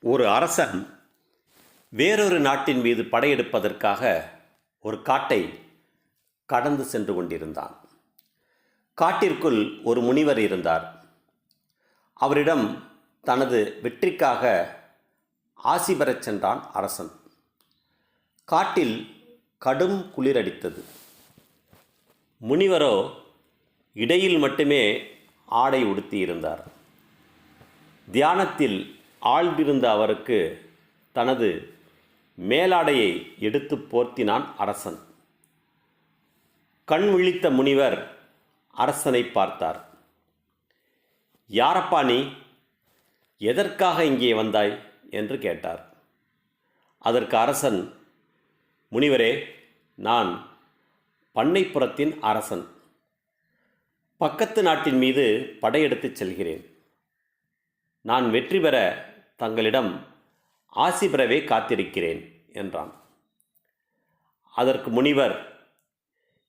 ஒரு அரசன் வேறொரு நாட்டின் மீது படையெடுப்பதற்காக ஒரு காட்டை கடந்து சென்று கொண்டிருந்தான். காட்டிற்குள் ஒரு முனிவர் இருந்தார். அவரிடம் தனது வெற்றிக்காக ஆசி பெறச் சென்றான் அரசன். காட்டில் கடும் குளிரடித்தது முனிவரோ இடையில் மட்டுமே ஆடை உடுத்தியிருந்தார் தியானத்தில் ஆழ்ந்திருந்த அவருக்கு தனது மேலாடையை எடுத்து போர்த்தினான் அரசன். கண் விழித்த முனிவர் அரசனை பார்த்தார். யாரப்பா நீ? எதற்காக இங்கே வந்தாய்? என்று கேட்டார். அதற்கு அரசன் முனிவரே நான் பண்ணைப்புறத்தின் அரசன். பக்கத்து நாட்டின் மீது படையெடுத்துச் செல்கிறேன். நான் வெற்றி பெற தங்களிடம் ஆசி பெறவே காத்திருக்கிறேன் என்றான். அதற்கு முனிவர்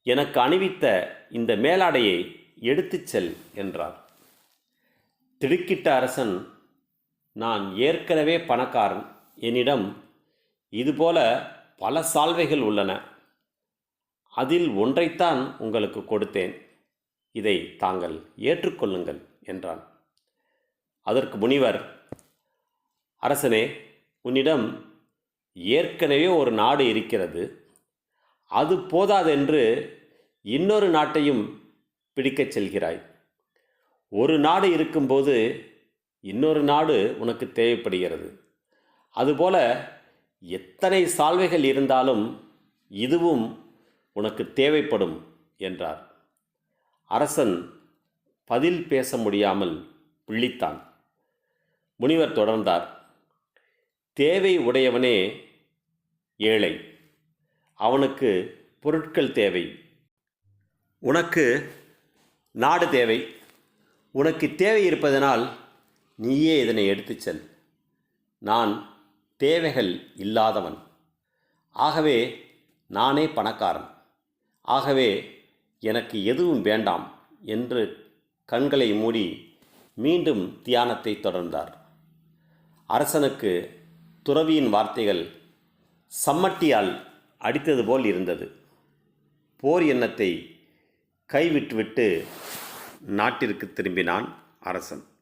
எனக்கு அணிவித்த இந்த மேலாடையை எடுத்துச் செல் என்றார். திடுக்கிட்ட அரசன் நான் ஏற்கனவே பணக்காரன் என்னிடம் இதுபோல பல சால்வைகள் உள்ளன. அதில் ஒன்றைத்தான் உங்களுக்கு கொடுத்தேன். இதை தாங்கள் ஏற்றுக்கொள்ளுங்கள் என்றான். அதற்கு முனிவர் அரசனே உன்னிடம் ஏற்கனவே ஒரு நாடு இருக்கிறது. அது போதாதென்று இன்னொரு நாட்டையும் பிடிக்கச் செல்கிறாய். ஒரு நாடு இருக்கும்போது இன்னொரு நாடு உனக்கு தேவைப்படுகிறது. அதுபோல எத்தனை சால்வைகள் இருந்தாலும் இதுவும் உனக்கு தேவைப்படும் என்றார். அரசன் பதில் பேச முடியாமல் பிள்ளித்தான். முனிவர் தொடர்ந்தார். தேவை உடையவனே ஏழை. அவனுக்கு பொருட்கள் தேவை. உனக்கு நாடு தேவை. உனக்கு தேவை இருப்பதனால் நீயே இதனை எடுத்துச் செல். நான் தேவைகள் இல்லாதவன். ஆகவே நானே பணக்காரன். ஆகவே எனக்கு எதுவும் வேண்டாம் என்று கண்களை மூடி மீண்டும் தியானத்தை தொடர்ந்தார். அரசனுக்கு துறவியின் வார்த்தைகள் சம்மட்டியால் அடித்தது போல் இருந்தது. போர் எண்ணத்தை கைவிட்டுவிட்டு நாட்டிற்கு திரும்பினான் அரசன்.